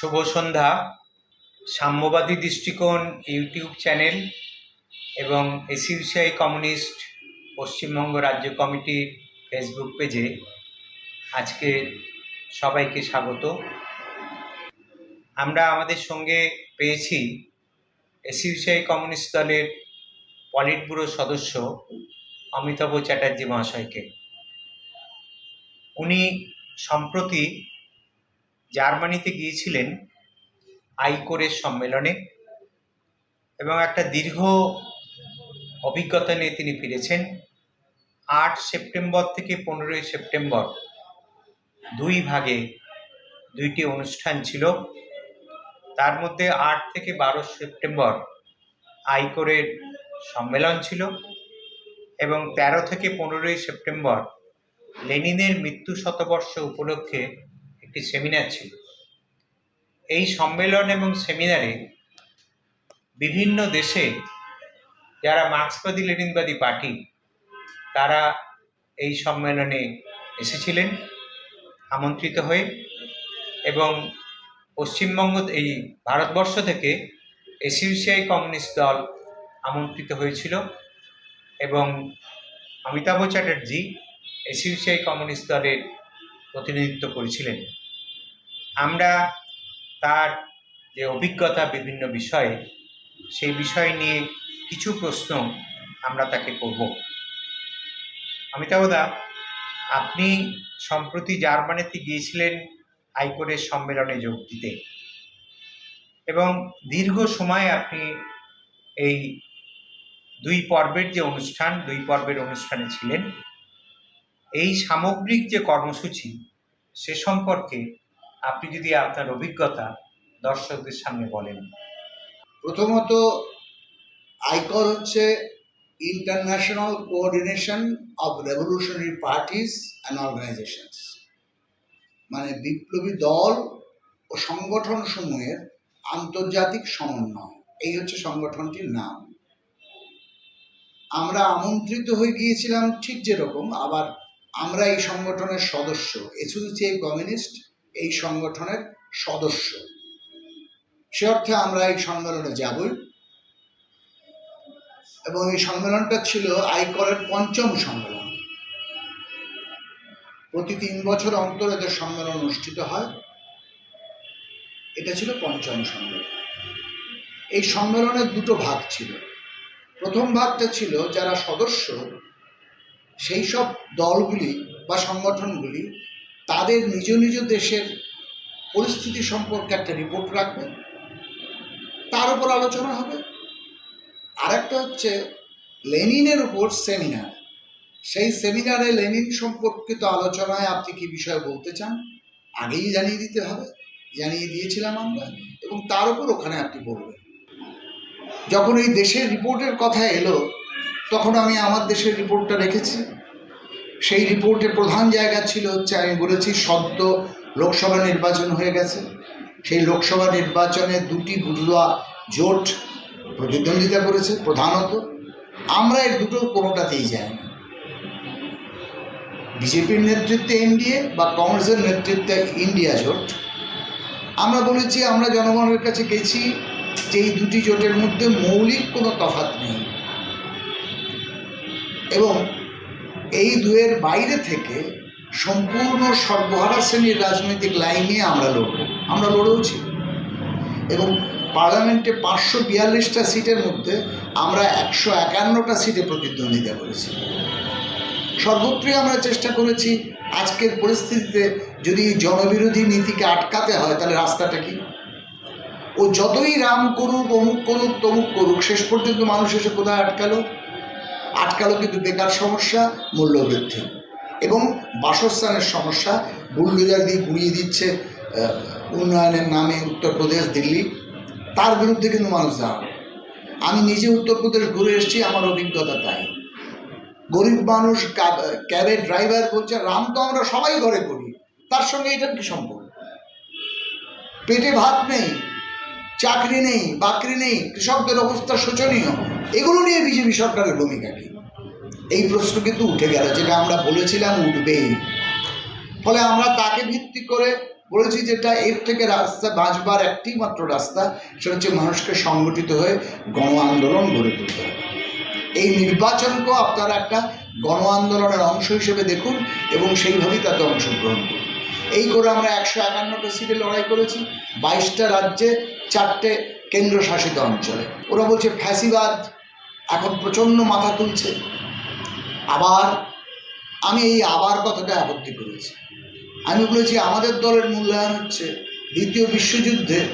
শুভ সন্ধ্যা, সাম্যবাদী দৃষ্টিকোণ ইউটিউব চ্যানেল এবং এসইউসিআই কমিউনিস্ট পশ্চিমবঙ্গ রাজ্য কমিটির ফেসবুক পেজে আজকে সবাইকে স্বাগত। আমরা আমাদের সঙ্গে পেয়েছি এসইউসিআই কমিউনিস্ট দলের পলিট ব্যুরো সদস্য অমিতাভ চ্যাটার্জি মহাশয়কে। উনি সম্প্রতি জার্মানিতে গিয়েছিলেন আইকোরের সম্মেলনে এবং একটা দীর্ঘ অভিজ্ঞতা নিয়ে তিনি ফিরেছেন। আট সেপ্টেম্বর থেকে পনেরোই সেপ্টেম্বর দুই ভাগে দুইটি অনুষ্ঠান ছিল। তার মধ্যে আট থেকে বারো সেপ্টেম্বর আইকোরের সম্মেলন ছিল এবং তেরো থেকে পনেরোই সেপ্টেম্বর লেনিনের মৃত্যু শতবর্ষ উপলক্ষে একটি সেমিনার ছিল। এই সম্মেলন এবং সেমিনারে বিভিন্ন দেশে যারা মার্ক্সবাদী, লেনিনবাদী পার্টি তারা এই সম্মেলনে এসেছিলেন, আমন্ত্রিত হয়ে এবং পশ্চিমবঙ্গ এই ভারতবর্ষ থেকে এসইউসিআই কমিউনিস্ট দল আমন্ত্রিত হয়েছিল এবং অমিতাভ চ্যাটার্জি এসইউসিআই কমিউনিস্ট দলের প্রতিনিধিত্ব করেছিলেন। আমরা তার যে অভিজ্ঞতা বিভিন্ন বিষয়ে, সেই বিষয় নিয়ে কিছু প্রশ্ন আমরা তাকে করব। অমিতাভদা আপনি সম্প্রতি জার্মানিতে গিয়েছিলেন আইকোরের সম্মেলনে যোগ দিতে এবং দীর্ঘ সময় আপনি এই দুই পর্বের যে অনুষ্ঠান, দুই পর্বের অনুষ্ঠানে ছিলেন, এই সামগ্রিক যে কর্মসূচি সে সম্পর্কে আপনি যদি আপনার অভিজ্ঞতা দর্শকদের সামনে বলেন। প্রথমত আইকর হচ্ছে international coordination of revolutionary parties and organisations মানে বিপ্লবী দল ও সংগঠন সমূহের আন্তর্জাতিক সমন্বয়। এই হচ্ছে সংগঠনটির নাম। আমরা আমন্ত্রিত হয়ে গিয়েছিলাম ঠিক যেরকম, আবার আমরা এই সংগঠনের সদস্য এসোসিয়েট কমিউনিস্ট এই সংগঠনের সদস্য। সে অর্থে আমরা এই সম্মেলনে যাবই। এবং এই সম্মেলনটা ছিল আইকরের পঞ্চম সম্মেলন। প্রতি তিন বছর অন্তর এদের সম্মেলন অনুষ্ঠিত হয়। এটা ছিল পঞ্চম সম্মেলন। এই সম্মেলনের দুটো ভাগ ছিল। প্রথম ভাগটা ছিল যারা সদস্য, সেই সব দলগুলি বা সংগঠনগুলি তাদের নিজ নিজ দেশের পরিস্থিতি সম্পর্কে একটা রিপোর্ট রাখবে। তার উপর আলোচনা হবে। আরেকটা হচ্ছে, লেনিনের উপর সেমিনার সেই সেমিনারে লেনিন সম্পর্কিত আলোচনায় আপনি কি বিষয় বলতে চান? আগেই জানিয়ে দিতে হবে। জানিয়ে দিয়েছিলাম আমরা এবং তার উপর ওখানে আপনি বলবেন। যখন এই দেশের রিপোর্টের কথা এলো, তখন আমি আমার দেশের রিপোর্টটা রেখেছি। সেই রিপোর্টে প্রধান জায়গা ছিল হচ্ছে আমি বলেছি সদ্য লোকসভা নির্বাচন হয়ে গেছে। সেই লোকসভা নির্বাচনে দুটি বুধুয়া জোট প্রতিদ্বন্দ্বিতা করেছে, প্রধানত। আমরা এর দুটো কোনোটাতেই যাই না বিজেপির নেতৃত্বে এনডিএ বা কংগ্রেসের নেতৃত্বে ইন্ডিয়া জোট। আমরা বলেছি, আমরা জনগণের কাছে গেছি যে এই দুটি জোটের মধ্যে মৌলিক কোনো তফাৎ নেই। এবং এই দুয়ের বাইরে থেকে সম্পূর্ণ সর্বহারা শ্রেণির রাজনৈতিক লাইন আমরা লড়ব। আমরা লড়েওছি। এবং পার্লামেন্টে পাঁচশো বিয়াল্লিশটা সিটের মধ্যে আমরা একশো একান্নটা সিটে প্রতিদ্বন্দ্বিতা করেছি। সর্বত্রই আমরা চেষ্টা করেছি আজকের পরিস্থিতিতে যদি জনবিরোধী নীতিকে আটকাতে হয়, তাহলে রাস্তাটা কি? ও যতই রাম করুক, অমুক করুক, তমুক করুক, শেষ পর্যন্ত মানুষ এসে কোথায় আটকালো? আটকালো কিন্তু বেকার সমস্যা, মূল্যবৃদ্ধি। এবং বাসস্থানের সমস্যা, বুলডোজার দিয়ে গুড়িয়ে দিচ্ছে উন্নয়নের নামে উত্তরপ্রদেশ, দিল্লি। তার বিরুদ্ধে কিন্তু মানুষ দাঁড়াবে। আমি নিজে উত্তরপ্রদেশ ঘুরে এসেছি, আমার অভিজ্ঞতা তাই। গরিব মানুষ ক্যাবের ড্রাইভার বলছে, রাম তো আমরা সবাই ঘরে করি। তার সঙ্গে এটার কি সম্পর্ক পেটে ভাত নেই। চাকরি নেই, বাকরি নেই, কৃষকদের অবস্থা শোচনীয়। এগুলো নিয়ে বিজেপি সরকারের ভূমিকা কি? এই প্রশ্ন কিন্তু উঠে গেল, যেটা আমরা বলেছিলাম উঠবেই। ফলে আমরা তাকে ভিত্তি করে বলেছি যেটা এর থেকে রাস্তা বাঁচবার একটি মাত্র রাস্তা, সেটা হচ্ছে মানুষকে সংগঠিত হয়ে গণ আন্দোলন গড়ে তুলতে হবে। এই নির্বাচনকেও আপনারা একটা গণ আন্দোলনের অংশ হিসেবে দেখুন এবং সেইভাবেই তাতে অংশগ্রহণ করুন। এই করে আমরা একশো একান্নটা সিটে লড়াই করেছি, বাইশটা রাজ্যে চারটে কেন্দ্রশাসিত অঞ্চলে। ওরা বলছে, ফ্যাসিবাদ, এখন প্রচণ্ড মাথা তুলছে। আবার আমি এই আবার কথাটা আপত্তি করেছি। আমি বলেছি, আমাদের দলের মূল্যায়ন হচ্ছে দ্বিতীয় বিশ্বযুদ্ধে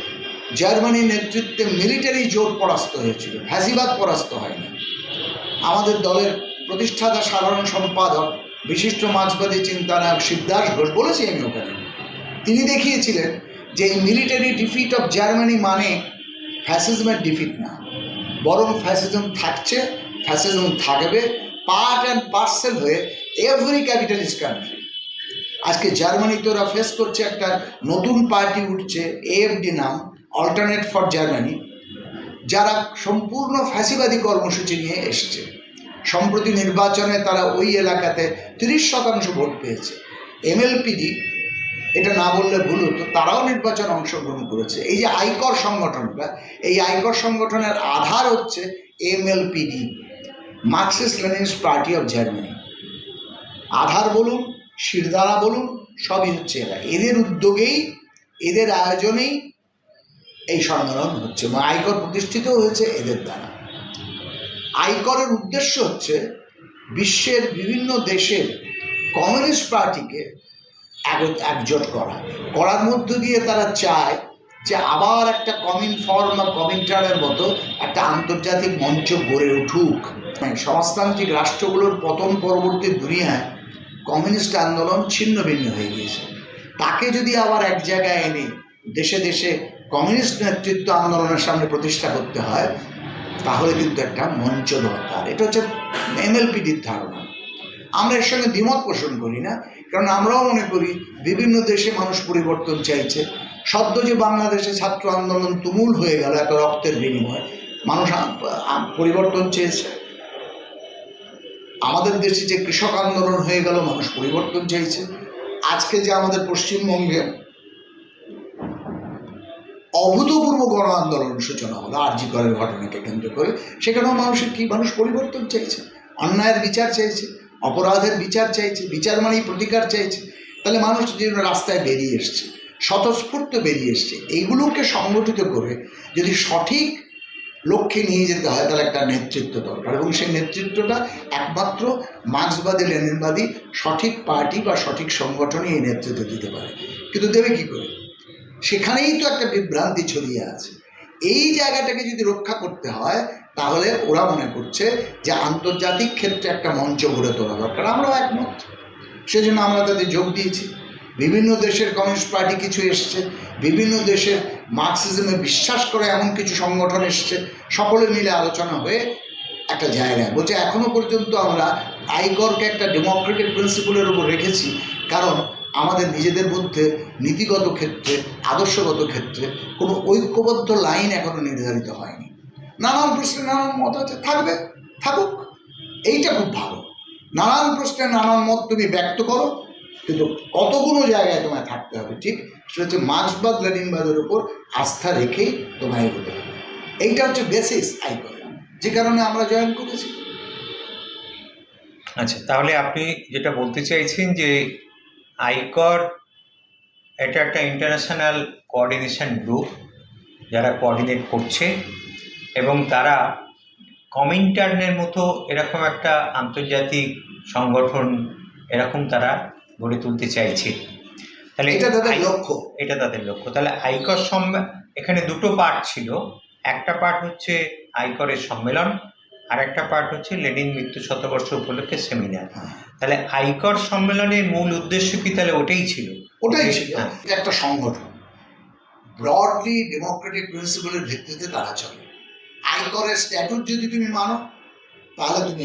জার্মানির নেতৃত্বে মিলিটারি জোট পরাস্ত হয়েছিল। ফ্যাসিবাদ পরাস্ত হয়নি। আমাদের দলের প্রতিষ্ঠাতা সাধারণ সম্পাদক বিশিষ্ট মাঝবাদী চিন্তানায়ক সিদ্ধাস ঘোষ বলেছি আমি ওখানে। তিনি দেখিয়েছিলেন যে এই মিলিটারি ডিফিট অফ জার্মানি মানে ফ্যাসিজমের ডিফিট না। বরং ফ্যাসিজম থাকছে ফ্যাসিজম থাকবে পার্ট অ্যান্ড পার্সেল হয়ে এভরি ক্যাপিটালিস্ট কান্ট্রি আজকে জার্মানিতে ওরা ফেস করছে একটা নতুন পার্টি উঠছে এএফডি নাম অল্টারনেট ফর জার্মানি যারা সম্পূর্ণ ফ্যাসিবাদী কর্মসূচি নিয়ে এসছে। সম্প্রতি নির্বাচনে তারা ওই এলাকাতে তিরিশ শতাংশ ভোট পেয়েছে। এমএলপিডি এটা না বললে ভুল হতো, তারাও নির্বাচনে অংশগ্রহণ করেছে। এই যে আয়কর সংগঠনটা, এই আয়কর সংগঠনের আধার হচ্ছে MLPD Marxist Leninist party of Germany আধার বলুন শিরদারা বলুন, সবই হচ্ছে এরা। এদের উদ্যোগেই, এদের আয়োজনেই এই সম্মেলন হচ্ছে আয়কর প্রতিষ্ঠিত হয়েছে এদের দ্বারা। আয়করের উদ্দেশ্য হচ্ছে বিশ্বের বিভিন্ন দেশের কমিউনিস্ট পার্টিকে এক- একজোট করা। করার মধ্য দিয়ে তারা চায় যে আবার একটা কমিন ফর্ম বা কমিন্টারের মতো একটা আন্তর্জাতিক মঞ্চ গড়ে উঠুক। মানে সমাজতান্ত্রিক রাষ্ট্রগুলোর পতন পরবর্তী দুনিয়ায় কমিউনিস্ট আন্দোলন ছিন্ন ভিন্ন হয়ে গিয়েছে। তাকে যদি আবার এক জায়গায় এনে দেশে দেশে কমিউনিস্ট নেতৃত্ব আন্দোলনের সামনে প্রতিষ্ঠা করতে হয় তাহলে কিন্তু একটা মঞ্চ দরকার। এটা হচ্ছে এমএলপিডির ধারণা। আমরা এর সঙ্গে দ্বিমত পোষণ করি না, কারণ আমরাও মনে করি বিভিন্ন দেশে মানুষ পরিবর্তন চাইছে। সদ্য যে বাংলাদেশে ছাত্র আন্দোলন তুমুল হয়ে গেল, এত রক্তের বিনিময়ে। মানুষ পরিবর্তন চেয়েছে। আমাদের দেশে যে কৃষক আন্দোলন হয়ে গেল, মানুষ পরিবর্তন চাইছে। আজকে যে আমাদের পশ্চিমবঙ্গে অভূতপূর্ব গণ আন্দোলন সূচনা হলো আরজি করের ঘটনাকে কেন্দ্র করে। সেখানেও মানুষের কি মানুষ পরিবর্তন চাইছে? অন্যায়ের বিচার চাইছে, অপরাধের বিচার চাইছে, বিচার মানেই প্রতিকার চাইছে। তাহলে মানুষ যে রাস্তায় বেরিয়ে এসছে, স্বতঃস্ফূর্ত বেরিয়ে এসছে। এইগুলোকে সংগঠিত করে যদি সঠিক লক্ষ্যে নিয়ে যেতে হয়, তাহলে একটা নেতৃত্ব দরকার। এবং সেই নেতৃত্বটা একমাত্র মার্ক্সবাদী, লেনিনবাদী সঠিক পার্টি বা সঠিক সংগঠনই এই নেতৃত্ব দিতে পারে। কিন্তু দেবে কী করে? সেখানেই তো একটা বিভ্রান্তি ছড়িয়ে আছে। এই জায়গাটাকে যদি রক্ষা করতে হয়, তাহলে ওরা মনে করছে যে আন্তর্জাতিক ক্ষেত্রে একটা মঞ্চ গড়ে তোলা দরকার। আমরাও একমত। সেজন্য আমরা তাদের যোগ দিয়েছি। বিভিন্ন দেশের কমিউনিস্ট পার্টি কিছু এসছে। বিভিন্ন দেশের মার্কসিজমে বিশ্বাস করে এমন কিছু সংগঠন এসছে। সকলে মিলে আলোচনা হয়ে একটা জায়গায় বলছে, এখনও পর্যন্ত আমরা আইকরকে একটা ডেমোক্রেটিক প্রিন্সিপালের উপর রেখেছি। কারণ আমাদের নিজেদের মধ্যে নীতিগত ক্ষেত্রে, আদর্শগত ক্ষেত্রে কোনো ঐক্যবদ্ধ লাইন এখনও নির্ধারিত হয়নি। নানান প্রশ্নে নানান মত আছে, থাকবে, থাকুক। এইটা খুব ভালো। নানান প্রশ্নে নানান মত তুমি ব্যক্ত করো, কিন্তু কতগুলো জায়গায় তোমায় থাকতে হবে ঠিক? সেটা হচ্ছে মার্ক্সবাদ লেনিনবাদের উপর আস্থা রেখেই তোমায় এগোতে হবে। এইটা হচ্ছে বেসিস আইকনে যে কারণে আমরা জয়েন করেছি। আচ্ছা তাহলে আপনি যেটা বলতে চাইছেন যে আইকর এটা একটা ইন্টারন্যাশনাল কোঅর্ডিনেশন গ্রুপ যারা কোঅর্ডিনেট করছে এবং তারা কমিন্টার্নের মতো এরকম একটা আন্তর্জাতিক সংগঠন এরকম তারা গড়ে তুলতে চাইছে। তাহলে এটা তাদের লক্ষ্য। এটা তাদের লক্ষ্য। তাহলে আয়কর সম্মে এখানে দুটো পার্ট ছিল। একটা পার্ট হচ্ছে আয়করের সম্মেলন আর একটা পার্ট হচ্ছে লেনিন মৃত্যু শতবর্ষ উপলক্ষে সেমিনার হ্যাঁ। তাহলে আয়কর সম্মেলনের মূল উদ্দেশ্য কি? তাহলে ওটাই ছিল। ওটাই ছিল। হ্যাঁ। একটা সংগঠন। ব্রডলি ডেমোক্রেটিক প্রিন্সিপালের ভিত্তিতে তারা চলে। আয়করের স্ট্যাটুট যদি তুমি মানো তাহলে তুমি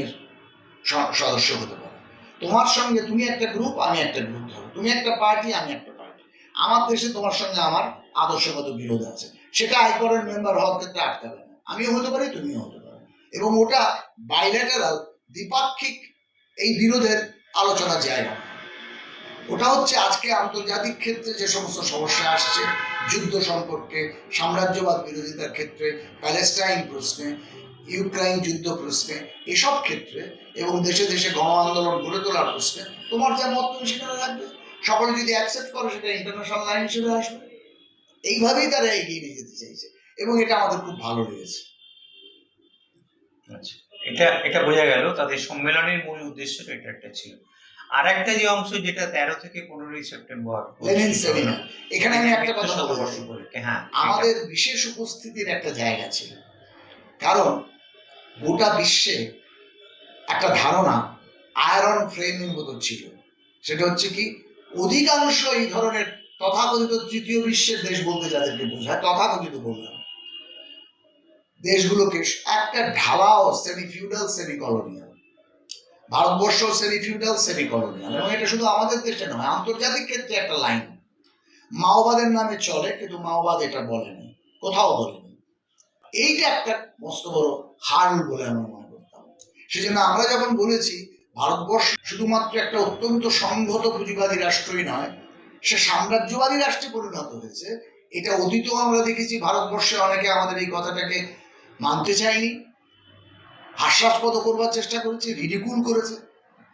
সদস্য হতে পারো। তোমার সঙ্গে তুমি একটা গ্রুপ আমি একটা গ্রুপ ধরো। তুমি একটা পার্টি আমি একটা পার্টি আমার দেশে তোমার সঙ্গে আমার আদর্শগত বিরোধ আছে। সেটা আয়করের মেম্বার হওয়ার ক্ষেত্রে আটকাবে না। আমিও হতে পারি তুমিও হতে পারো। এবং ওটা বাইলেটারাল দ্বিপাক্ষিক এই বিরোধের আলোচনা যায় না। ওটা হচ্ছে আজকে আন্তর্জাতিক ক্ষেত্রে যে সমস্ত সমস্যা আসছে, যুদ্ধ সম্পর্কে, সাম্রাজ্যবাদ বিরোধিতার ক্ষেত্রে, প্যালেস্টাইন প্রশ্নে, ইউক্রাইন যুদ্ধ প্রশ্নে, এসব ক্ষেত্রে এবং দেশে দেশে গণ আন্দোলন গড়ে তোলার প্রশ্নে তোমার যা মত তুমি সেখানে রাখবে। সকলে যদি অ্যাকসেপ্ট করে, সেটা ইন্টারন্যাশনাল লাইন হিসেবে আসবে। এইভাবেই তারা এগিয়ে নিয়ে যেতে চাইছে এবং এটা আমাদের খুব ভালো লেগেছে। এটা এটা বোঝা গেল তাদের সম্মেলনের মূল উদ্দেশ্য এটা একটা ছিল। আর একটা যে অংশ যেটা তেরো থেকে পনেরোই সেপ্টেম্বর এখানে আমি একটা কথা বলব। শতবর্ষ উপলক্ষে হ্যাঁ আমাদের বিশেষ উপস্থিতির একটা জায়গা ছিল। কারণ গোটা বিশ্বে একটা ধারণা আয়রন ফ্রেমের মতো ছিল। সেটা হচ্ছে কি অধিকাংশ এই ধরনের তথাকথিত তৃতীয় বিশ্বের দেশ বলতে যাদেরকে বোঝায় তথাকথিত বললাম। দেশগুলোকে একটা ঢালাও semi feudal semi colonial Bharatvarsha semi feudal semi colonial এবং এটা শুধু আমাদের দেশে নয়, আন্তর্জাতিক ক্ষেত্রে একটা লাইন মাওবাদের নামে চলে, কিন্তু মাওবাদ এটা বলেনি, কোথাও বলেনি। এইটা একটা মস্ত বড় হাল বলে আমরা মনে করতাম। সেজন্য আমরা যখন বলেছি, ভারতবর্ষ শুধুমাত্র একটা অত্যন্ত সংহত পুঁজিবাদী রাষ্ট্রই নয়, সে সাম্রাজ্যবাদী রাষ্ট্রে পরিণত হয়েছে। এটা অতীতেও আমরা দেখেছি, ভারতবর্ষে অনেকে আমাদের এই কথাটাকে মানতে চায়নি হাস্যাস্পদ করবার চেষ্টা করেছে, রিডিকুল করেছে।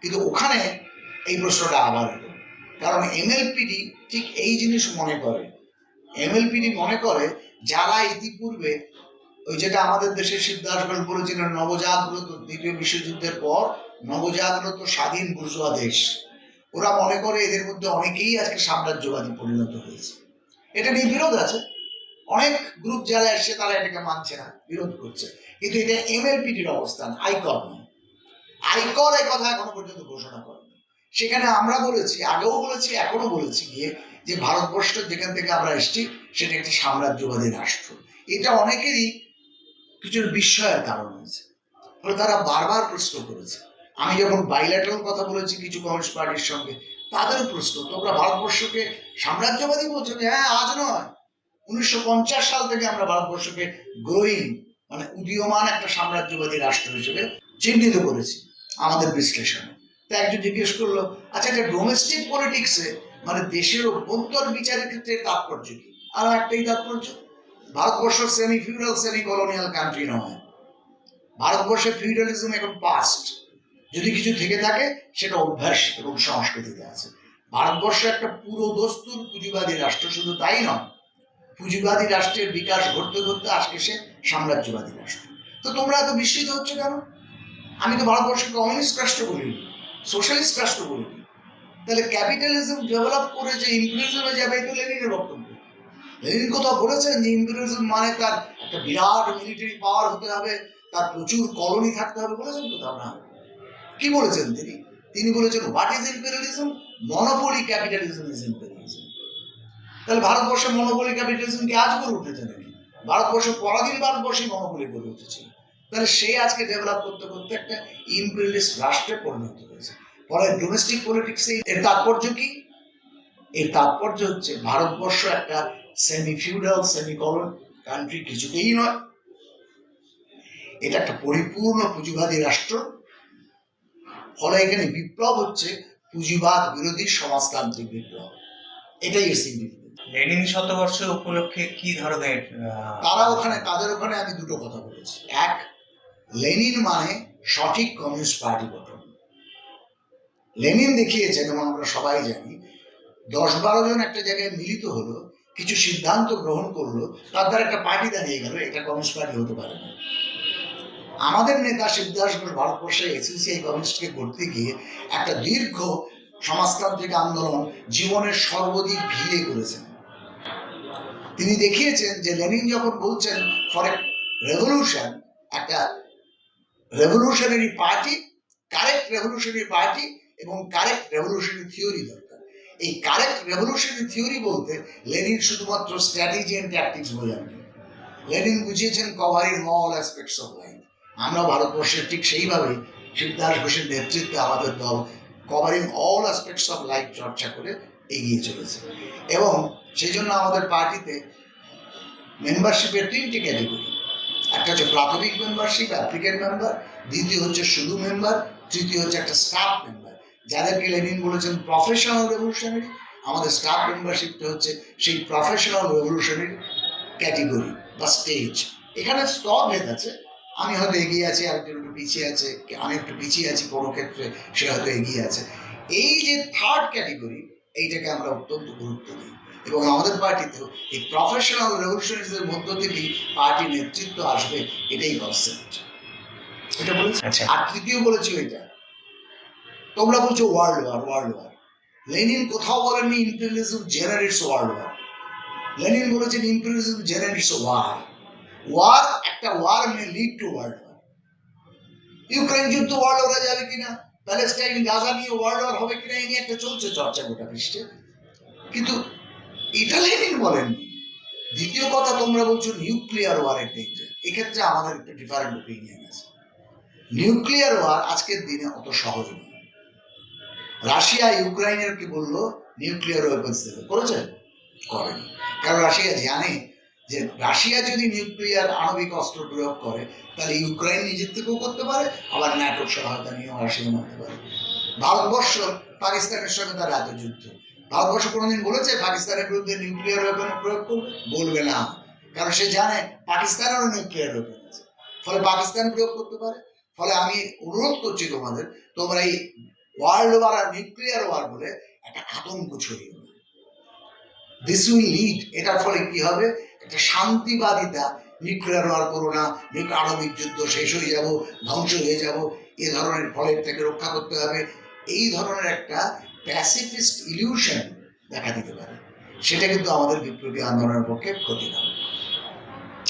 কিন্তু ওখানে এই প্রশ্নটা আবার এলো। কারণ এমএলপিডি ঠিক এই জিনিস মনে করে। এমএলপিডি মনে করে যারা ইতিপূর্বে ওই যেটা আমাদের দেশের সিদ্ধার্থ ঘোষ বলেছিলেন নবজাগ্রত দ্বিতীয় বিশ্বযুদ্ধের পর নবজাগ্রত স্বাধীন বুর্জোয়া দেশ। ওরা মনে করে এদের মধ্যে অনেকেই আজকে সাম্রাজ্যবাদী পরিণত হয়েছে। এটা নিয়ে বিরোধ আছে। অনেক গ্রুপ যারা এসছে তারা এটাকে মানছে না, বিরোধ করছে। কিন্তু এটা এমএলপিডির অবস্থান আইকর নয়। আইকর এই কথা এখনও পর্যন্ত ঘোষণা করেনি। সেখানে আমরা বলেছি, আগেও বলেছি, এখনও বলেছি গিয়ে যে ভারতবর্ষ যেখান থেকে আমরা এসেছি, সেটা একটি সাম্রাজ্যবাদী রাষ্ট্র। এটা অনেকেরই কিছু বিস্ময়ের কারণ হয়েছে। ফলে তারা বারবার প্রশ্ন করেছে। আমি যখন বাইল্যাটারাল কথা বলেছি কিছু কমিউনিস্ট পার্টির সঙ্গে, তাদেরও প্রশ্ন, তোমরা ভারতবর্ষকে সাম্রাজ্যবাদী বলছো হ্যাঁ আজ নয়। উনিশশো পঞ্চাশ সাল থেকে আমরা ভারতবর্ষকে গ্রোয়িং মানে উদীয়মান একটা সাম্রাজ্যবাদী রাষ্ট্র হিসেবে চিহ্নিত করেছি আমাদের বিশ্লেষণে। তা একজন জিজ্ঞেস করল আচ্ছা এটা ডোমেস্টিক পলিটিক্সে মানে দেশের অভ্যন্তর বিচারের ক্ষেত্রে তাৎপর্য কি? আর একটাই তাৎপর্য, Bharatvarsha semi feudal semi colonial country নয়। ভারতবর্ষের ফিউডালিজম এখন পাস্ট যদি কিছু থেকে থাকে, সেটা অভ্যাস এবং সংস্কৃতিতে আছে। ভারতবর্ষ একটা পুরো দস্তুর পুঁজিবাদী রাষ্ট্র, শুধু তাই নয় পুঁজিবাদী রাষ্ট্রের বিকাশ ঘটতে ঘটতে আজকে সে সাম্রাজ্যবাদী রাষ্ট্র। তো তোমরা এত বিস্মিত হচ্ছে কেন? আমি তো ভারতবর্ষকে কমিউনিস্ট রাষ্ট্র বলিনি, সোশ্যালিস্ট রাষ্ট্র বলিনি। তাহলে ক্যাপিটালিজম ডেভেলপ করে যে ইম্পিরিয়ালিজমে যাবে তো লেনিনের বক্তব্য। লেনিন কোথাও বলেছেন যে ইম্পিরিয়ালিজম মানে তার একটা বিরাট মিলিটারি পাওয়ার হতে হবে, তার প্রচুর কলোনি থাকতে হবে, বলেছেন কোথাও না? কি বলেছেন তিনি? তিনি বলেছেন what is imperialism monopoly capitalism is imperialism তাহলে ভারতবর্ষে মনোপলি ক্যাপিটালিজম কি আজ করে উঠেছে নাকি? ভারতবর্ষ পরাধীন ভারতবর্ষে মনোপলি গড়ে উঠেছে। তাহলে সে আজকে ডেভেলপ করতে করতে একটা ইম্পেরিয়ালিস্ট রাষ্ট্রে পরিণত হয়েছে। ফলে ডোমেস্টিক পলিটিক্সে এর তাৎপর্য কি? এর তাৎপর্য হচ্ছে ভারতবর্ষ একটা semi feudal semi colon country কিছুতেই নয়। এটা একটা পরিপূর্ণ পুঁজিবাদী রাষ্ট্র। ফলে এখানে বিপ্লব হচ্ছে পুঁজিবাদ বিরোধী সমাজতান্ত্রিক বিপ্লব। এটাই এর সিগনিফিকেন্স লেনিন শতবর্ষ উপলক্ষে কি ধরনের তারা ওখানে, তাদের ওখানে আমি দুটো কথা বলেছি। এক, লেনিন মানে সঠিক কমিউনিস্ট পার্টি গঠন। লেনিন দেখিয়েছেন, এবং আমরা সবাই জানি, দশ বারো জন একটা জায়গায় মিলিত হলো, কিছু সিদ্ধান্ত গ্রহণ করল, তার দ্বারা একটা পার্টি দাঁড়িয়ে গেল, এটা কমিউনিস্ট পার্টি হতে পারে না। আমাদের নেতা সিদ্ধার্থ ঘোষ ভারতবর্ষে এসিসিআই কমিউনিস্টকে করতে গিয়ে একটা দীর্ঘ সমাজতান্ত্রিক আন্দোলন জীবনের সর্বদিক ভিড়ে করেছেন। তিনি দেখিয়েছেন যে লেনিন যখন বলছেন ফর এ রেভলিউশন একটা revolutionary party correct revolutionary party এবং কারেক্ট রেভলিউশনারি থিওরি দরকার। এই কারেক্ট রেভলিউশনারি থিওরি বলতে লেনিন শুধুমাত্র স্ট্র্যাটেজি অ্যান্ড ট্যাকটিক্স বোঝাননি লেনিন বুঝিয়েছেন covering all aspects of life আমরা ভারতবর্ষের ঠিক সেইভাবে সিদ্ধার্থ ঘোষের নেতৃত্বে আমাদের দল covering all aspects of life চর্চা করে এগিয়ে চলেছে। এবং সেই জন্য আমাদের পার্টিতে মেম্বারশিপের তিনটি ক্যাটেগরি একটা হচ্ছে প্রাথমিক মেম্বারশিপ অ্যাপ্লিকেন্ট মেম্বার দ্বিতীয় হচ্ছে শুধু মেম্বার তৃতীয় হচ্ছে একটা স্টাফ মেম্বার যাদেরকে লেনিন বলেছেন প্রফেশনাল রেভলিউশনারি আমাদের স্টাফ মেম্বারশিপটা হচ্ছে সেই প্রফেশনাল রেভলিউশনারি ক্যাটেগরি বা স্টেজ এখানে স্তর ভেদ আছে। আমি হয়তো এগিয়ে আছি, আরেকজন একটু পিছিয়ে আছে, আমি একটু পিছিয়ে আছি কোনো ক্ষেত্রে, সে হয়তো এগিয়ে আছে। এই যে থার্ড ক্যাটেগরি এইটাকে আমরা অত্যন্ত গুরুত্ব দিই। এবং আমাদের পার্টিতেও এই প্রফেশনাল রেভলিউশনারিজের মধ্য থেকেই পার্টি নেতৃত্ব আসবে এটাই কনসেপ্ট এটা বলেছি? আচ্ছা। আর তৃতীয় বলেছি ওইটা তোমরা বলছো world war world war Lenin কোথাও বলেননি imperialism generates world war Lenin বলেছেন ইম্পেরিয়ালিজম জেনারেটস ওয়ার ওয়ার একটা war may lead to world war Ukraine যুদ্ধ ওয়ার্ল্ড ওয়ারে যাবে কিনা? প্যালেস্টাইন গাজা নিয়ে ওয়ার্ল্ড ওয়ার হবে কিনা এই নিয়ে একটা চলছে চর্চা গোটা বিশ্বে কিন্তু এটা লেনিন বলেননি দ্বিতীয় কথা তোমরা বলছো নিউক্লিয়ার ওয়ারের ডেঞ্জার এক্ষেত্রে আমাদের একটা ডিফারেন্ট ওপিনিয়ন আছে। নিউক্লিয়ার ওয়ার আজকের দিনে অত সহজ নয়। রাশিয়া ইউক্রাইনের কি বলল? নিউক্লিয়ার ওয়েপন্স দেবে। করেছে? করেনি। কারণ রাশিয়া জানে যে রাশিয়া যদি নিউক্লিয়ার আণবিক অস্ত্র প্রয়োগ করে, তাহলে ইউক্রাইন নিজের থেকেও করতে পারে, আবার ন্যাটোর সহায়তা নিয়েও রাশিয়া মারতে পারে। ভারতবর্ষ পাকিস্তানের সঙ্গে তার এত যুদ্ধ। ভারতবর্ষ কোনোদিন বলেছে পাকিস্তানের বিরুদ্ধে নিউক্লিয়ার ওয়েপন প্রয়োগ করবে? বলবে না। কারণ সে জানে পাকিস্তানেরও নিউক্লিয়ার ওয়েপন আছে। ফলে পাকিস্তান প্রয়োগ করতে পারে। ফলে আমি অনুরোধ করছি তোমাদের, তোমরা এই ওয়ার্ল্ড ওয়ার আর নিউক্লিয়ার ওয়ার বলে একটা আতঙ্ক ছড়িয়ে দিস উইল লিড এটার ফলে কি হবে? একটা শান্তিবাদিতা নিউক্লিয়ার ওয়ার করো না আণবিক যুদ্ধ শেষ হয়ে যাব, ধ্বংস হয়ে যাব, এ ধরনের ফলের থেকে রক্ষা করতে হবে। এই ধরনের একটা প্যাসিফিস্ট ইলিউশন দেখা দিতে পারে। সেটা কিন্তু আমাদের বিপ্লবী আন্দোলনের পক্ষে ক্ষতি না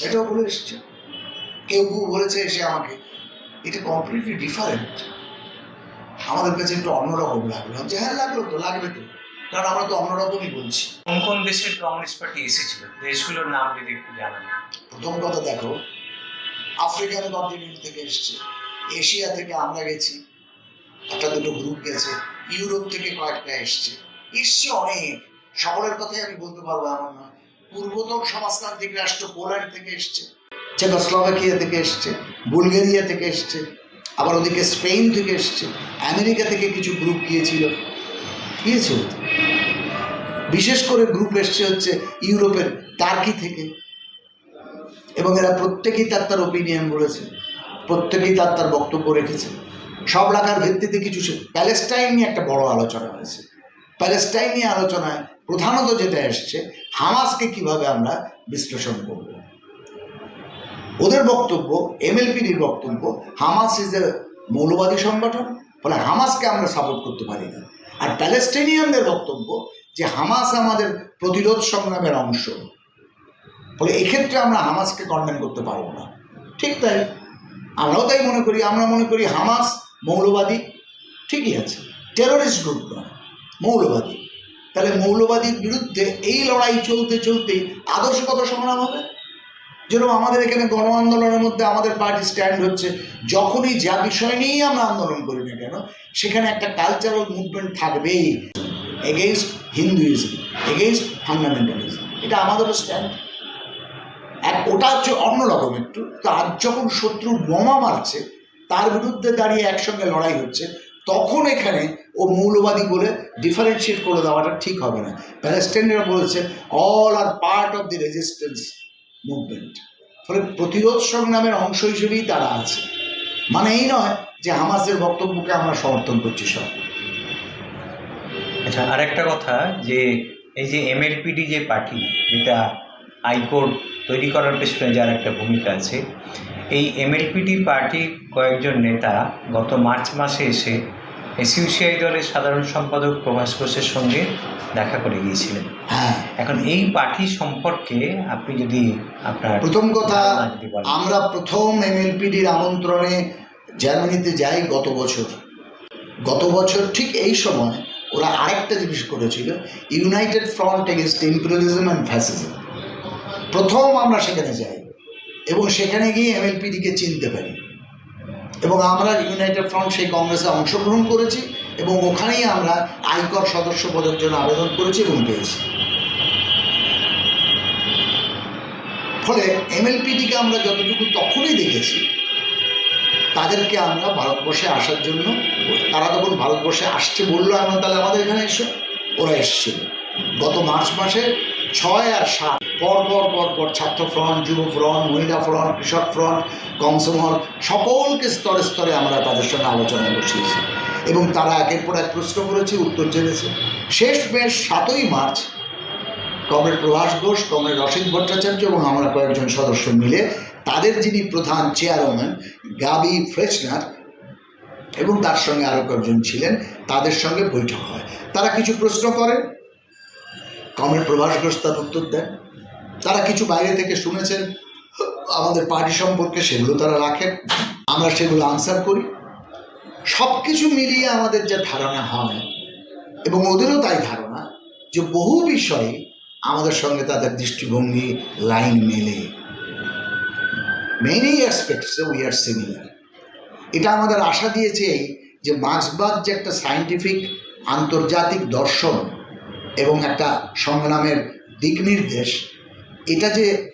এটাও বলে এসছে। কেউ কেউ বলেছে এসে আমাকে, এটা কমপ্লিটলি ডিফারেন্ট আমাদের কাছে একটু অন্যরকম লাগল। যে হ্যাঁ লাগল তো, লাগবে তো। কারণ আমরা তো অন্যরকমই বলছি। কোন কোন দেশের কমিউনিস্ট পার্টি এসেছিল? দেশগুলোর নাম যদি একটু জানান। প্রথম কথা দেখো আফ্রিকান কন্টিনেন্ট থেকে এসছে। এশিয়া থেকে আমরা গেছি একটা দুটো গ্রুপ গেছে ইউরোপ থেকে কয়েকটা এসছে। এসছে অনেক। সকলের কথাই আমি বলতে পারব এমন নয়। পূর্বতন সমাজতান্ত্রিক রাষ্ট্র পোল্যান্ড থেকে এসছে চেকোস্লোভাকিয়া থেকে এসছে বুলগেরিয়া থেকে এসছে আবার ওদিকে স্পেন থেকে এসছে আমেরিকা থেকে কিছু গ্রুপ গিয়েছিল। গিয়েছে? ওতে। বিশেষ করে গ্রুপ এসছে হচ্ছে ইউরোপের টার্কি থেকে। এবং এরা প্রত্যেকেই তার তার ওপিনিয়ন বলেছে, প্রত্যেকেই তার তার বক্তব্য রেখেছে। সব রাখার ভিত্তিতে কিছু প্যালেস্টাইন নিয়ে একটা বড় আলোচনা হয়েছে। প্যালেস্টাইন নিয়ে আলোচনায় প্রধানত যেটা এসছে, হামাসকে কীভাবে আমরা বিশ্লেষণ করব। ওদের বক্তব্য এমএলপিডির বক্তব্য, হামাস ইজ এ মৌলবাদী সংগঠন, ফলে হামাসকে আমরা সাপোর্ট করতে পারি না। আর প্যালেস্টাইনিয়ানদের বক্তব্য যে হামাস আমাদের প্রতিরোধ সংগ্রামের অংশ। ফলে এক্ষেত্রে আমরা হামাসকে কন্ডেম করতে পারব না। ঠিক তাই, আমরাও তাই মনে করি, আমরা মনে করি হামাস মৌলবাদী, ঠিকই আছে। টেরোরিস্ট গ্রুপ নয় মৌলবাদী। তাহলে মৌলবাদীর বিরুদ্ধে এই লড়াই চলতে চলতে আদর্শগত সংগ্রাম হবে? যেরকম আমাদের এখানে গণ আন্দোলনের মধ্যে আমাদের পার্টি স্ট্যান্ড হচ্ছে, যখনই যা বিষয় নিয়েই আমরা আন্দোলন করি না কেন, সেখানে একটা কালচারাল মুভমেন্ট থাকবেই। এগেইনস্ট হিন্দুইজম এগেইনস্ট ফান্ডামেন্টালিজম এটা আমাদেরও স্ট্যান্ড এক ওটা হচ্ছে অন্যরকম একটু। তো আজ যখন শত্রু বোমা মারছে, তার বিরুদ্ধে দাঁড়িয়ে একসঙ্গে লড়াই হচ্ছে, তখন এখানে ও মৌলবাদী বলে ডিফারেন্সিয়েট করে দেওয়াটা ঠিক হবে না। প্যালেস্টাইনরা বলেছে all are part of the resistance movement ফলে প্রতিরোধ সংগ্রামের অংশ হিসেবেই তারা আছে। মানে এই নয় যে হামাসের বক্তব্যকে আমরা সমর্থন করছি সব। আচ্ছা আর একটা কথা যে এই যে এমএলপিডি যে পার্টি, যেটা আইকোর্ট তৈরি করার পেছনে যার একটা ভূমিকা আছে, এই এমএলপিডি পার্টির কয়েকজন নেতা গত মার্চ মাসে এসে এসইউসিআই দলের সাধারণ সম্পাদক প্রভাস ঘোষের সঙ্গে দেখা করে গিয়েছিলেন। হ্যাঁ। এখন এই পার্টি সম্পর্কে আপনি যদি আপনার প্রথম কথা। আমরা প্রথম এমএলপিডির আমন্ত্রণে জার্মানিতে যাই গত বছর। গত বছর ঠিক এই সময় ওরা আরেকটা জিনিস করেছিল united front against imperialism and fascism প্রথম আমরা সেখানে যাই এবং সেখানে গিয়ে এমএলপিডিকে চিনতে পারি। এবং আমরা ইউনাইটেড ফ্রন্ট সেই কংগ্রেসে অংশগ্রহণ করেছি এবং ওখানেই আমরা আয়কর সদস্য পদের জন্য আবেদন করেছি এবং পেয়েছি। ফলে এমএলপিডিকে আমরা যতটুকু তখনই দেখেছি, তাদেরকে আমরা ভারতবর্ষে আসার জন্য, তারা তখন ভারতবর্ষে আসছে বলল আমরা তাহলে আমাদের এখানে এসো। ওরা এসছিল। গত মার্চ মাসে ছয় আর সাত পর পর পর পর ছাত্র ফ্রন্ট যুব ফ্রন্ট মহিলা ফ্রন্ট কৃষক ফ্রন্ট কনসুমার সকলকে স্তরে স্তরে আমরা তাদের সঙ্গে আলোচনা বসিয়েছি। এবং তারা একের পর এক প্রশ্ন করেছে, উত্তর জেনেছে। শেষ বেশ সাতই March, comrade Prabhas Ghosh, comrade Rashid Bhattacharya এবং আমরা কয়েকজন সদস্য মিলে তাদের যিনি প্রধান চেয়ারম্যান গাবি ফ্রেশনার এবং তার সঙ্গে আরও কয়েকজন ছিলেন, তাদের সঙ্গে বৈঠক হয়। তারা কিছু প্রশ্ন করেন? কমরেড প্রভাস ঘোষ তার উত্তর দেন। তারা কিছু বাইরে থেকে শুনেছেন, আমাদের পার্টি সম্পর্কে সেগুলো তারা রাখেন, আমরা সেগুলো আনসার করি। সব কিছু মিলিয়ে আমাদের যে ধারণা হয়, এবং ওদেরও তাই ধারণা, যে বহু বিষয়ে আমাদের সঙ্গে তাদের দৃষ্টিভঙ্গি লাইন মেলে। মেনি অ্যাসপেক্টসে উই আর সিমিলার এটা আমাদের আশা দিয়েছে এই যে মার্ক্সবাদ যে একটা সায়েন্টিফিক আন্তর্জাতিক দর্শন, এবং একটা সংগ্রামের দিক নির্দেশ এটা যে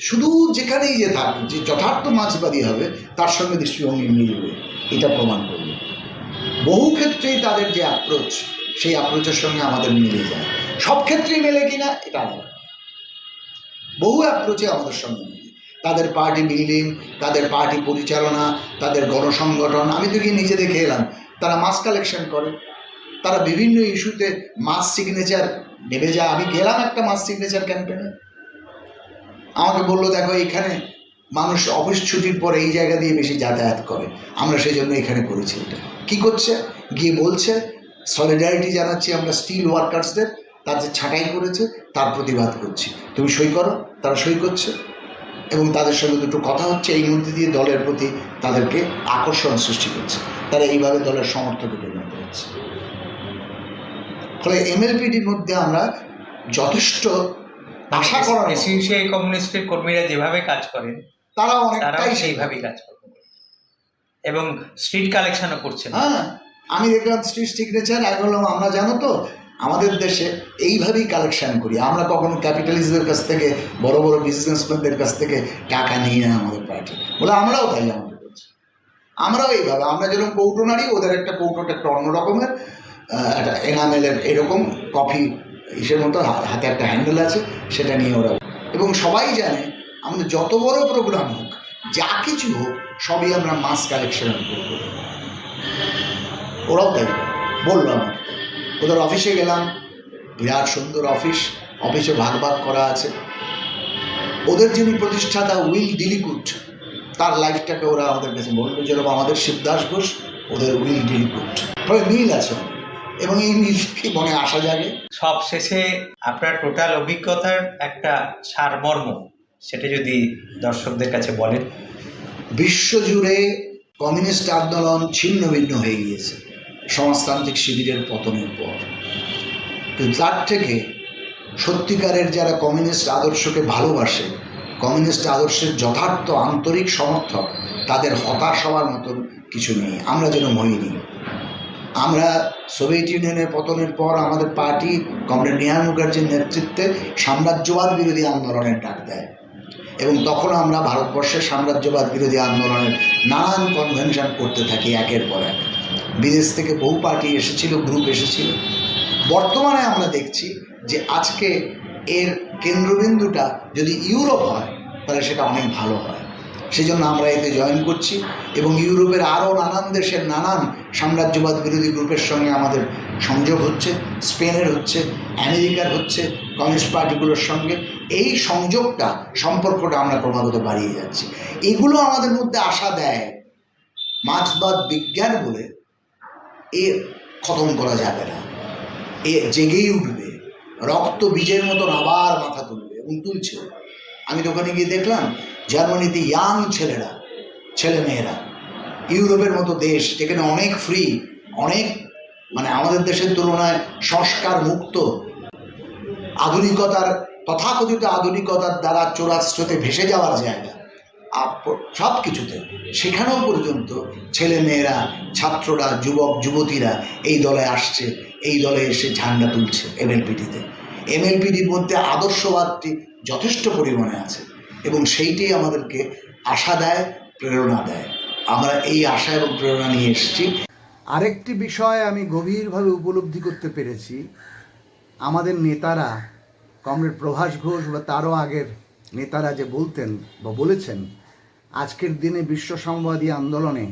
শুধু যেখানেই যে থাকবে যে যথার্থ মার্ক্সবাদী হবে, তার সঙ্গে দৃষ্টিভঙ্গি মিলবে, এটা প্রমাণ করবে। বহু ক্ষেত্রেই তাদের যে অ্যাপ্রোচ সেই অ্যাপ্রোচের সঙ্গে আমাদের মিলে যায়। সব ক্ষেত্রেই মেলে কিনা, এটা আলাদা। বহু অ্যাপ্রোচে আমাদের সঙ্গে মিলে। তাদের পার্টি বিল্ডিং তাদের পার্টি পরিচালনা, তাদের গণসংগঠন, আমি তো গিয়ে নিজে দেখে এলাম, তারা মাস কালেকশন করে। তারা বিভিন্ন ইস্যুতে মাস সিগনেচার নেবে যায় আমি গেলাম একটা মাস সিগনেচার ক্যাম্পেনে আমাকে বলল, দেখো, এখানে মানুষ অফিস ছুটির পর এই জায়গা দিয়ে বেশি যাতায়াত করে। আমরা সেই জন্য এখানে করেছি এটা। কী করছে? গিয়ে বলছে সলিডারিটি জানাচ্ছি আমরা স্টিল ওয়ার্কার্সদের তাদের ছাঁটাই করেছে, তার প্রতিবাদ করছি। তুমি সই করো, তারা সই করছে। এবং তাদের সঙ্গে দুটো কথা হচ্ছে, এই মধ্যে দিয়ে দলের প্রতি তাদেরকে আকর্ষণ সৃষ্টি করছে। তারা এইভাবে দলের সমর্থকে পরিণত হচ্ছে। ফলে এমএলপিডির মধ্যে আমরা যথেষ্ট আশা করার মতো- কমিউনিস্টের কর্মীরা যেভাবে কাজ করেন তারা তারাও অনেকটাই সেইভাবেই কাজ করবেন এবং স্ট্রিট কালেকশনও করছেন। হ্যাঁ আমি দেখলাম স্ট্রিট সিগনেচার আমি বললাম আমরা জানো তো আমাদের দেশে এইভাবেই কালেকশন করি। আমরা কখনো ক্যাপিটালিস্টদের কাছ থেকে বড় বড় বিজনেসম্যানদের কাছ থেকে টাকা নিই না আমাদের পার্টি বলে আমরাও তাই আমাদের করছি। আমরাও এইভাবে আমরা যেরকম কৌটো নারী ওদের একটা কৌটোটা একটা অন্য রকমের একটা এনামেলের এরকম কফি ইসের মতো হাতে একটা হ্যান্ডেল আছে, সেটা নিয়ে ওরা এবং সবাই জানে আমাদের যত বড় প্রোগ্রাম হোক, যা কিছু হোক, সবই আমরা মাস কালেকশন করব ওরাও তাই বলল আমাকে। ওদের অফিসে গেলাম, বিরাট সুন্দর অফিস অফিসে ভাগ ভাগ করা আছে। ওদের যিনি প্রতিষ্ঠাতা, উইল ডিলিকুট তার লাইফটাকে ওরা আমাদের কাছে বলল যেরকম আমাদের শিবদাস ঘোষ, ওদের উইল ডিলিকুট ফলে মিল আছে। এবং এই মিলকে মনে আসা জাগে। সব শেষে আপনার টোটাল অভিজ্ঞতার একটা সারমর্ম সেটা যদি দর্শকদের কাছে বলেন। বিশ্বজুড়ে কমিউনিস্ট আন্দোলন ছিন্ন ভিন্ন হয়ে গিয়েছে সমাজতান্ত্রিক শিবিরের পতনের পর। কিন্তু তার থেকে সত্যিকারের যারা কমিউনিস্ট আদর্শকে ভালোবাসে কমিউনিস্ট আদর্শের যথার্থ আন্তরিক সমর্থক তাদের হতাশ হওয়ার মতন কিছু নেই। আমরা যেন হইনি আমরা সোভিয়েত ইউনিয়নের পতনের পর আমাদের পার্টি কমরেড নিহার মুখার্জির নেতৃত্বে সাম্রাজ্যবাদ বিরোধী আন্দোলনের ডাক দেয়। এবং তখন আমরা ভারতবর্ষের সাম্রাজ্যবাদ বিরোধী আন্দোলনের নানান কনভেনশন করতে থাকি একের পর এক। বিদেশ থেকে বহু পার্টি এসেছিল গ্রুপ এসেছিল। বর্তমানে আমরা দেখছি যে আজকে এর কেন্দ্রবিন্দুটা যদি ইউরোপ হয়, তাহলে সেটা অনেক ভালো হয়। সেজন্য আমরা এতে জয়েন করছি এবং ইউরোপের আরও নানান দেশের নানান সাম্রাজ্যবাদ বিরোধী গ্রুপের সঙ্গে আমাদের সংযোগ হচ্ছে, স্পেনের হচ্ছে, আমেরিকার হচ্ছে, কমিউনিস্ট পার্টিগুলোর সঙ্গে। এই সংযোগটা, সম্পর্কটা আমরা ক্রমাগত বাড়িয়ে যাচ্ছি। এগুলো আমাদের মধ্যে আশা দেয়, মার্ক্সবাদ বিজ্ঞান বলে এ খতম করা যাবে না। এ জেগেই উঠবে। রক্ত বীজের মতন আবার মাথা তুলবে এবং তুলছে। আমি ওখানে গিয়ে দেখলাম জার্মানিতে ইয়াং ছেলেরা ছেলে মেয়েরা ইউরোপের মতো দেশ যেখানে অনেক ফ্রি অনেক মানে আমাদের দেশের তুলনায় সংস্কার মুক্ত, আধুনিকতার, তথাকথিত আধুনিকতার দ্বারা চোরাস্রোতে ভেসে যাওয়ার জায়গা সব কিছুতে সেখানেও পর্যন্ত ছেলে মেয়েরা ছাত্ররা, যুবক, যুবতীরা এই দলে আসছে, এই দলে এসে ঝান্ডা তুলছে এমএলপিটিতে। এমএলপিটির মধ্যে আদর্শবাদটি যথেষ্ট পরিমাণে আছে। এবং সেইটাই আমাদেরকে আশা দেয়, প্রেরণা দেয়। আমরা এই আশা এবং প্রেরণা নিয়ে এসেছি। আরেকটি বিষয় আমি গভীরভাবে উপলব্ধি করতে পেরেছি। আমাদের নেতারা কমরেড প্রভাস ঘোষ বা তারও আগের নেতারা যে বলতেন বা বলেছেন, আজকের দিনে বিশ্ব সংবাদী আন্দোলনে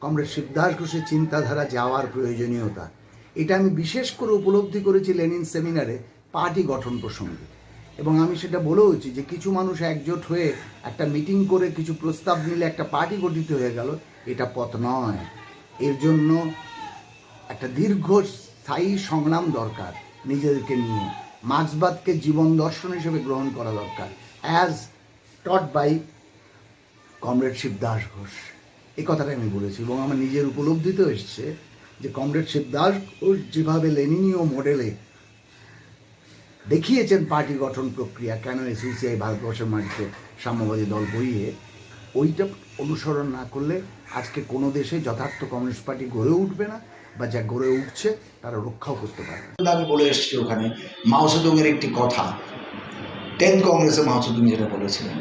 কমরেড শিবদাস ঘোষের চিন্তাধারা যাওয়ার প্রয়োজনীয়তা। এটা আমি বিশেষ করে উপলব্ধি করেছি লেনিন সেমিনারে পার্টি গঠন প্রসঙ্গে। এবং আমি সেটা বলেওছি যে কিছু মানুষ একজোট হয়ে একটা মিটিং করে কিছু প্রস্তাব নিলে একটা পার্টি গঠিত হয়ে গেল, এটা পথ নয়। এর জন্য একটা দীর্ঘ স্থায়ী সংগ্রাম দরকার নিজেদেরকে নিয়ে। মার্ক্সবাদকে জীবন দর্শন হিসেবে গ্রহণ করা দরকার as taught by comrade Shibdas Ghosh এ কথাটা আমি বলেছি এবং আমার নিজের উপলব্ধিতেও এসছে যে কমরেড শিবদাস ঘোষ যেভাবে লেনিনীয় মডেলে দেখিয়েছেন পার্টি গঠন প্রক্রিয়া, কেন এসইসিআই ভারতবর্ষের মাটিতে সাম্যবাদী দল বইয়ে ওইটা অনুসরণ না করলে আজকে কোনো দেশে যথার্থ কমিউনিস্ট পার্টি গড়ে উঠবে না বা যা গড়ে উঠছে তারা রক্ষাও করতে পারবে আমি বলে এসেছি ওখানে মাওসেদুংয়ের একটি কথা টেন্থ কংগ্রেসে মাওসেদুং যেটা বলেছিলেন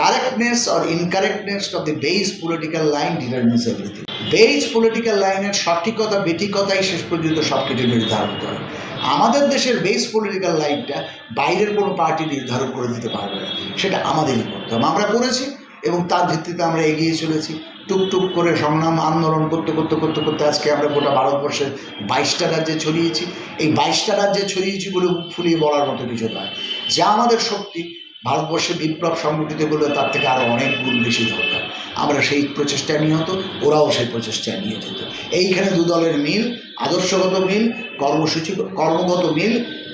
correctness or incorrectness of the base political line determines everything base political লাইনের সঠিকতা বেঠিকতাই শেষ পর্যন্ত সব কিছু নির্ধারণ করে। আমাদের দেশের বেস পলিটিক্যাল লাইনটা বাইরের কোনো পার্টি নির্ধারণ করে দিতে পারবে না। সেটা আমাদেরই করতে হবে আমরা করেছি এবং তার ভিত্তিতে আমরা এগিয়ে চলেছি। টুকটুক করে সংগ্রাম আন্দোলন করতে করতে করতে করতে আজকে আমরা গোটা ভারতবর্ষের বাইশটা রাজ্যে ছড়িয়েছি। এই বাইশটা রাজ্যে ছড়িয়েছি বলে ফুলিয়ে বলার মতো কিছু নয়। যা আমাদের শক্তি, ভারতবর্ষে বিপ্লব সংগঠিত করলে তার থেকে আরও অনেক গুণ বেশি দরকার। আমরা সেই প্রচেষ্টা নিহত, ওরাও সেই প্রচেষ্টা নিয়ে যেত। এইখানে দু দলের মিল, আদর্শগত মিল, কর্মসূচি, কর্মগত মিল,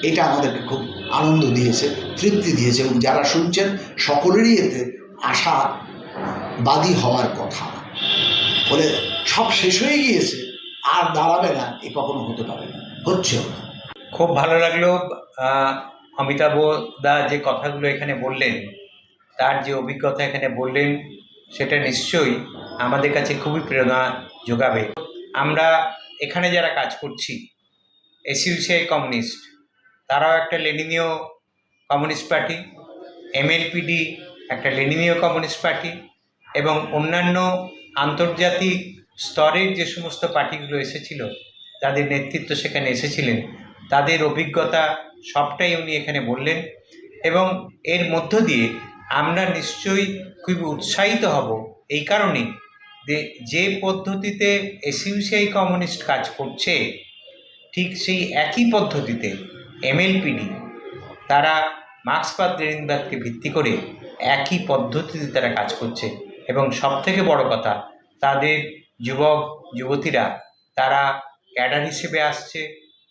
এটা আমাদেরকে খুব আনন্দ দিয়েছে, তৃপ্তি দিয়েছে এবং যারা শুনছেন, সকলেরই এতে আশাবাদী হওয়ার কথা। বলে সব শেষ হয়ে গিয়েছে, আর দাঁড়াবে না, এ কখনো হতে পারে না, হচ্ছেও না। খুব ভালো লাগল অমিতাভ দা যে কথাগুলো এখানে বললেন, তার যে অভিজ্ঞতা এখানে বললেন সেটা নিশ্চয়ই আমাদের কাছে খুবই প্রেরণা যোগাবে। আমরা এখানে যারা কাজ করছি, এসইউসিআই কমিউনিস্ট, তারাও একটা লেনিনীয় কমিউনিস্ট পার্টি, এমএলপিডি একটা লেনিনীয় কমিউনিস্ট পার্টি এবং অন্যান্য আন্তর্জাতিক স্তরের যে সমস্ত পার্টিগুলো এসেছিল, তাদের নেতৃত্ব সেখানে এসেছিলেন। তাদের অভিজ্ঞতা সবটাই উনি এখানে বললেন এবং এর মধ্য দিয়ে আমরা নিশ্চয়ই খুব উৎসাহিত হব। এই কারণেই যে যে পদ্ধতিতে এসইউসিআই কমিউনিস্ট কাজ করছে, ঠিক সেই একই পদ্ধতিতে এমএলপিডি, তারা মার্ক্সবাদ লেনিনবাদকে ভিত্তি করে একই পদ্ধতিতে তারা কাজ করছে। এবং সবথেকে বড় কথা, তাদের যুবক, যুবতীরা, তারা ক্যাডার হিসেবে আসছে,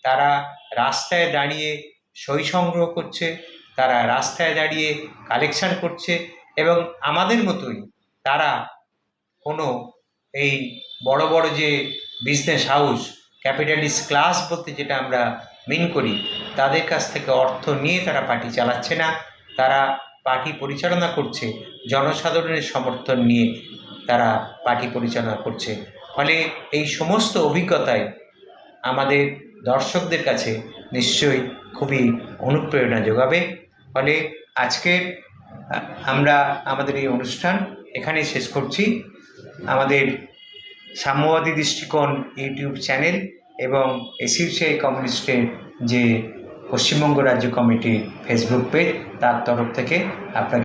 তারা রাস্তায় দাঁড়িয়ে সই সংগ্রহ করছে তারা রাস্তায় দাঁড়িয়ে কালেকশন করছে এবং আমাদের মতোই তারা কোনো এই বড় বড় যে বিজনেস হাউস ক্যাপিটালিস্ট ক্লাস বলতে যেটা আমরা মিন করি, তাদের কাছ থেকে অর্থ নিয়ে তারা পার্টি চালাচ্ছে না। তারা পার্টি পরিচালনা করছে, জনসাধারণের সমর্থন নিয়ে তারা পার্টি পরিচালনা করছে। ফলে এই সমস্ত অভিজ্ঞতায় আমাদের দর্শকদের কাছে নিশ্চয়ই খুবই অনুপ্রেরণা যোগাবে। ফলে আজকের আমরা আমাদের এই অনুষ্ঠান এখানে শেষ করছি। আমাদের সাম্যবাদী দৃষ্টিকোণ ইউটিউব চ্যানেল এবং এসিউসিআই কমিউনিস্টের যে পশ্চিমবঙ্গ রাজ্য কমিটি ফেসবুক পেজ, তার তরফ থেকে আপনাকে